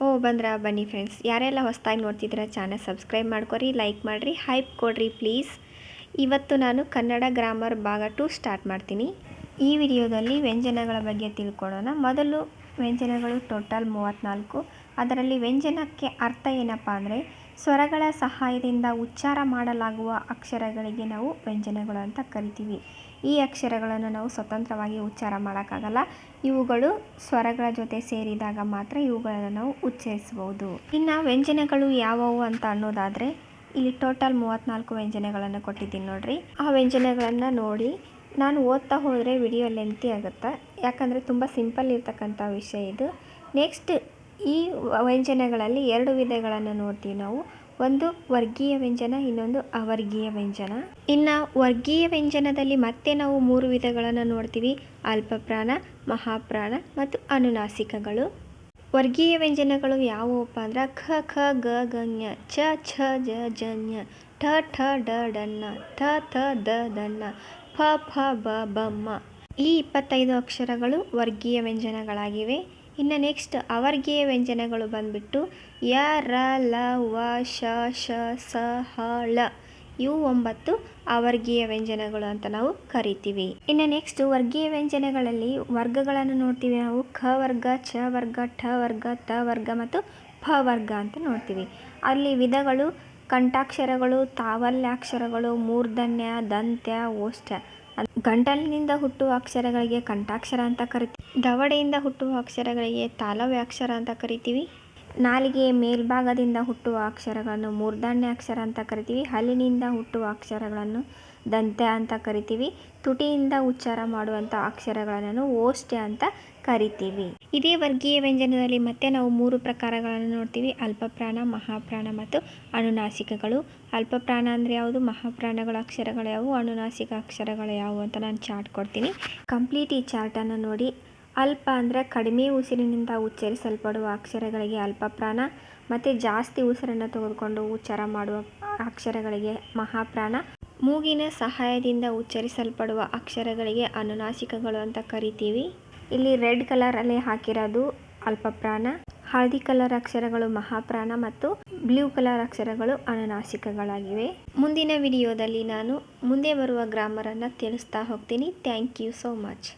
ಓ, ಬಂದ್ರಾ, ಬನ್ನಿ ಫ್ರೆಂಡ್ಸ್ ಯಾರೆಲ್ಲ ಹೊಸದಾಗಿ ನೋಡ್ತಿದ್ರೆ ಚಾನಲ್ ಸಬ್ಸ್ಕ್ರೈಬ್ ಮಾಡ್ಕೊರಿ ಲೈಕ್ ಮಾಡಿರಿ ಹೈಪ್ ಕೊಡ್ರಿ ಪ್ಲೀಸ್ ಇವತ್ತು ನಾನು ಕನ್ನಡ ಗ್ರಾಮರ್ ಭಾಗ ಟು ಸ್ಟಾರ್ಟ್ ಮಾಡ್ತೀನಿ. ಈ ವಿಡಿಯೋದಲ್ಲಿ ವ್ಯಂಜನಗಳ ಬಗ್ಗೆ ತಿಳ್ಕೊಳ್ಳೋಣ ಮೊದಲು ವ್ಯಂಜನಗಳು ಟೋಟಲ್ ಮೂವತ್ತ್ನಾಲ್ಕು ಅದರಲ್ಲಿ ವ್ಯಂಜನಕ್ಕೆ ಅರ್ಥ ಏನಪ್ಪ ಅಂದರೆ ಸ್ವರಗಳ ಸಹಾಯದಿಂದ ಉಚ್ಚಾರ ಮಾಡಲಾಗುವ ಅಕ್ಷರಗಳಿಗೆ ನಾವು ವ್ಯಂಜನಗಳು ಅಂತ ಕರಿತೀವಿ. ಈ ಅಕ್ಷರಗಳನ್ನು ನಾವು ಸ್ವತಂತ್ರವಾಗಿ ಉಚ್ಚಾರ ಮಾಡೋಕ್ಕಾಗಲ್ಲ. ಇವುಗಳು ಸ್ವರಗಳ ಜೊತೆ ಸೇರಿದಾಗ ಮಾತ್ರ ಇವುಗಳನ್ನು ನಾವು ಉಚ್ಚರಿಸಬಹುದು. ಇನ್ನು ವ್ಯಂಜನಗಳು ಯಾವುವು ಅಂತ ಅನ್ನೋದಾದರೆ, ಇಲ್ಲಿ ಟೋಟಲ್ ಮೂವತ್ತ್ನಾಲ್ಕು ವ್ಯಂಜನಗಳನ್ನು ಕೊಟ್ಟಿದ್ದೀನಿ ನೋಡಿರಿ. ಆ ವ್ಯಂಜನಗಳನ್ನು ನೋಡಿ ನಾನು ಓದ್ತಾ ಹೋದರೆ ವಿಡಿಯೋ ಲೆಂತಿ ಆಗುತ್ತೆ? ಯಾಕಂದರೆ ತುಂಬ ಸಿಂಪಲ್ ಇರ್ತಕ್ಕಂಥ ವಿಷಯ ಇದು. ನೆಕ್ಸ್ಟ್ ಈ ವ್ಯಂಜನಗಳಲ್ಲಿ ಎರಡು ವಿಧಗಳನ್ನು ನೋಡ್ತೀವಿ ನಾವು. ಒಂದು ವರ್ಗೀಯ ವ್ಯಂಜನ, ಇನ್ನೊಂದು ಅವರ್ಗೀಯ ವ್ಯಂಜನ. ಇನ್ನು ವರ್ಗೀಯ ವ್ಯಂಜನದಲ್ಲಿ ಮತ್ತೆ ನಾವು ಮೂರು ವಿಧಗಳನ್ನು ನೋಡ್ತೀವಿ. ಅಲ್ಪಪ್ರಾಣ, ಮಹಾಪ್ರಾಣ ಮತ್ತು ಅನುನಾಸಿಕಗಳು. ವರ್ಗೀಯ ವ್ಯಂಜನಗಳು ಯಾವುವಪ್ಪ ಅಂದ್ರೆ ಖ ಖ, ಗ, ಗಣ್ಯ, ಚ, ಛ, ಜ, ಜನ್ಯ, ಠ ಠ, ಡ ಡನ್ನ ಥ ಥ, ದ ದನ್ನ ಫ ಫ ಬ, ಬಮ್ಮ. ಈ ಇಪ್ಪತ್ತೈದು ಅಕ್ಷರಗಳು ವರ್ಗೀಯ ವ್ಯಂಜನಗಳಾಗಿವೆ. ಇನ್ನು ನೆಕ್ಸ್ಟ್ ಅವರ್ಗೀಯ ವ್ಯಂಜನಗಳು ಬಂದ್ಬಿಟ್ಟು ಯ, ರ, ಲ, ವ, ಶ ಶ, ಸ, ಹ, ಳ ಇವು ಒಂಬತ್ತು ಅವರ್ಗೀಯ ವ್ಯಂಜನಗಳು ಅಂತ ನಾವು ಕರಿತೀವಿ. ಇನ್ನು ನೆಕ್ಸ್ಟ್ ವರ್ಗೀಯ ವ್ಯಂಜನಗಳಲ್ಲಿ ವರ್ಗಗಳನ್ನು ನೋಡ್ತೀವಿ ನಾವು. ಖ ವರ್ಗ, ಛ ವರ್ಗ, ಠ ವರ್ಗ, ತ ವರ್ಗ ಮತ್ತು ಫ ವರ್ಗ ಅಂತ ನೋಡ್ತೀವಿ. ಅಲ್ಲಿ ವಿಧಗಳು, ಕಂಠಾಕ್ಷರಗಳು, ತಾವಲ್ಯಾಕ್ಷರಗಳು, ಮೂರ್ಧನ್ಯ, ದಂತ್ಯ, ಓಷ್ಠ ಗಂಟಲಿನಿಂದ ಹುಟ್ಟುವ ಅಕ್ಷರಗಳಿಗೆ ಕಂಠಾಕ್ಷರ ಅಂತ ಕರಿತೀವಿ. ದವಡೆಯಿಂದ ಹುಟ್ಟುವ ಅಕ್ಷರಗಳಿಗೆ ತಾಲವ್ಯಾಕ್ಷರ ಅಂತ ಕರಿತೀವಿ. ನಾಲಿಗೆ ಮೇಲ್ಭಾಗದಿಂದ ಹುಟ್ಟುವ ಅಕ್ಷರಗಳನ್ನು ಮೂರ್ಧನ್ಯ ಅಕ್ಷರ ಅಂತ ಕರಿತೀವಿ, ಹಲ್ಲಿನಿಂದ ಹುಟ್ಟುವ ಅಕ್ಷರಗಳನ್ನು ದಂತೆ ಅಂತ ಕರಿತೀವಿ, ತುಟಿಯಿಂದ ಉಚ್ಚಾರ ಮಾಡುವಂಥ ಅಕ್ಷರಗಳನ್ನು ಓಷ್ಟೆ ಅಂತ ಕರಿತೀವಿ. ಇದೇ ವರ್ಗೀಯ ವ್ಯಂಜನದಲ್ಲಿ ಮತ್ತೆ ನಾವು ಮೂರು ಪ್ರಕಾರಗಳನ್ನು ನೋಡ್ತೀವಿ, ಅಲ್ಪಪ್ರಾಣ, ಮಹಾಪ್ರಾಣ ಮತ್ತು ಅನುನಾಸಿಕಗಳು. ಅಲ್ಪಪ್ರಾಣ ಅಂದರೆ ಯಾವುದು? ಮಹಾಪ್ರಾಣಗಳ ಅಕ್ಷರಗಳು ಯಾವುವು? ಅನುನಾಸಿಕ ಅಕ್ಷರಗಳು ಯಾವುವು ಅಂತ ನಾನು ಚಾರ್ಟ್ ಕೊಡ್ತೀನಿ. ಕಂಪ್ಲೀಟ್ ಈ ಚಾರ್ಟನ್ನು ನೋಡಿ. ಅಲ್ಪ ಅಂದರೆ ಕಡಿಮೆ ಉಸಿರಿನಿಂದ ಉಚ್ಚರಿಸಲ್ಪಡುವ ಅಕ್ಷರಗಳಿಗೆ ಅಲ್ಪಪ್ರಾಣ ಮತ್ತು ಜಾಸ್ತಿ ಉಸಿರನ್ನು ತೆಗೆದುಕೊಂಡು ಉಚ್ಚಾರ ಮಾಡುವ ಅಕ್ಷರಗಳಿಗೆ ಮಹಾಪ್ರಾಣ. ಮೂಗಿನ ಸಹಾಯದಿಂದ ಉಚ್ಚರಿಸಲ್ಪಡುವ ಅಕ್ಷರಗಳಿಗೆ ಅನುನಾಸಿಕಗಳು ಅಂತ ಕರಿತೀವಿ. ಇಲ್ಲಿ ರೆಡ್ ಕಲರಲ್ಲಿ ಹಾಕಿರೋದು ಅಲ್ಪಪ್ರಾಣ. ಹಳದಿ ಕಲರ್ ಅಕ್ಷರಗಳು ಮಹಾಪ್ರಾಣ ಮತ್ತು ಬ್ಲೂ ಕಲರ್ ಅಕ್ಷರಗಳು ಅನುನಾಸಿಕಗಳಾಗಿವೆ. ಮುಂದಿನ ವಿಡಿಯೋದಲ್ಲಿ ನಾನು ಮುಂದೆ ಬರುವ ಗ್ರಾಮರನ್ನು ತಿಳಿಸ್ತಾ ಹೋಗ್ತೀನಿ. Thank you so much.